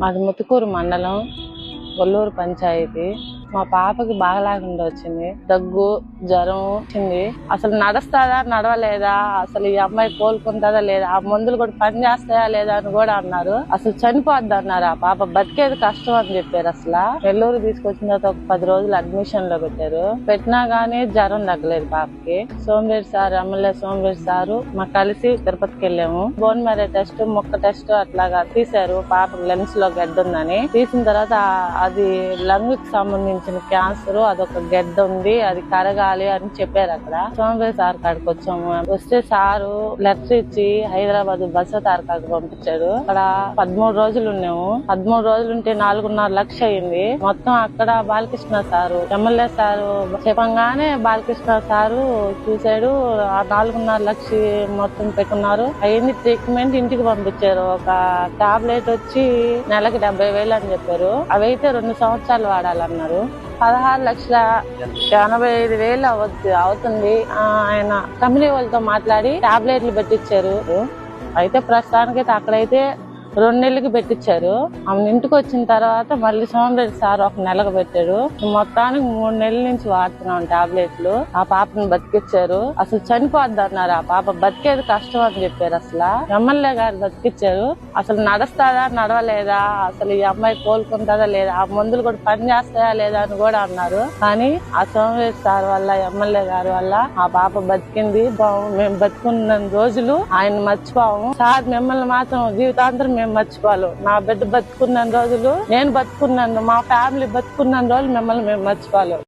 మాది ముతుకూరు మండలం గొల్లూరు పంచాయతీ. మా పాపకి బాగలేకుండా వచ్చింది. దగ్గు జ్వరం వచ్చింది. అసలు నడుస్తుందా నడవలేదా? అసలు ఈ అమ్మాయి కోలుకుంటుందా లేదా? ఆ మందులు కూడా పని చేస్తాయా లేదా అని కూడా అన్నారు. అసలు చనిపోద్ది అన్నారు ఆ పాప. బతికేది కష్టం అని చెప్పారు అసలు. నెల్లూరు తీసుకొచ్చిన తర్వాత ఒక పది రోజులు అడ్మిషన్లో పెట్టారు. పెట్టినా గానీ జ్వరం తగ్గలేదు పాపకి. Somaveri sir MLA Somaveri sir మా కలిసి తిరుపతికి వెళ్ళాము. బోన్ మ్యారే టెస్ట్ మొక్క టెస్ట్ అట్లాగా తీశారు. పాప లెన్స్లో గడ్డ ఉందని. తీసిన తర్వాత అది లంగ్కి సంబంధించిన క్యాన్సర్ అదొక గెడ్డ ఉంది అది కరగాలి అని చెప్పారు అక్కడ. సోమవే సార్ కాడికి వచ్చాము వస్తే సారు లెటర్ ఇచ్చి హైదరాబాద్ బస తార్ కాడికి పంపించాడు. అక్కడ పదమూడు రోజులు ఉన్నాము. పదమూడు రోజులు ఉంటే నాలుగున్నర లక్ష అయింది. మొత్తం అక్కడ బాలకృష్ణ సారు ఎమ్మెల్యే సారు చెప్పంగానే బాలకృష్ణ సారు చూశాడు. ఆ నాలుగున్నర లక్ష మొత్తం పెట్టుకున్నారు అయింది ట్రీట్మెంట్ ఇంటికి పంపించారు. ఒక టాబ్లెట్ వచ్చి నెలకి డెబ్బై వేలు అని చెప్పారు. అవైతే రెండు సంవత్సరాలు వాడాలన్నారు. పదహారు లక్షల ఎనభై ఐదు వేలు అవ్వచ్చు అవుతుంది. ఆయన కంపెనీ వాళ్ళతో మాట్లాడి టాబ్లెట్లు పెట్టించారు అయితే ప్రస్తుతానికైతే అయితే అక్కడైతే రెండు నెలలకి పెట్టించారు ఆమె ఇంటికి వచ్చిన తర్వాత మళ్ళీ సోమరెడ్డి సార్ ఒక నెలకు పెట్టాడు. మొత్తానికి మూడు నెలల నుంచి వాడుతున్నాం టాబ్లెట్లు. ఆ పాపని బతికిచ్చారు. అసలు చనిపోద్ది అన్నారు ఆ పాప. బతికేది కష్టం అని చెప్పారు అసలు. ఎమ్మెల్యే గారు బతికిచ్చారు. అసలు నడుస్తుందా నడవలేదా? అసలు ఈ అమ్మాయి కోలుకుంటుందా లేదా? ఆ మందులు కూడా పని చేస్తాయా లేదా అని కూడా అన్నారు. కానీ ఆ సోమరెడ్డి సార్ వల్ల ఎమ్మెల్యే గారి వల్ల ఆ పాప బతికింది. మేము బతుకున్న రోజులు ఆయన మర్చిపోము. సార్ మిమ్మల్ని మాత్రం జీవితాంతరం మేము మర్చిపోవాలి. నా బిడ్డ బతుకున్న రోజులు నేను బతుకున్నాను మా ఫ్యామిలీ బతుకున్న రోజులు మిమ్మల్ని మేము మర్చిపోలేము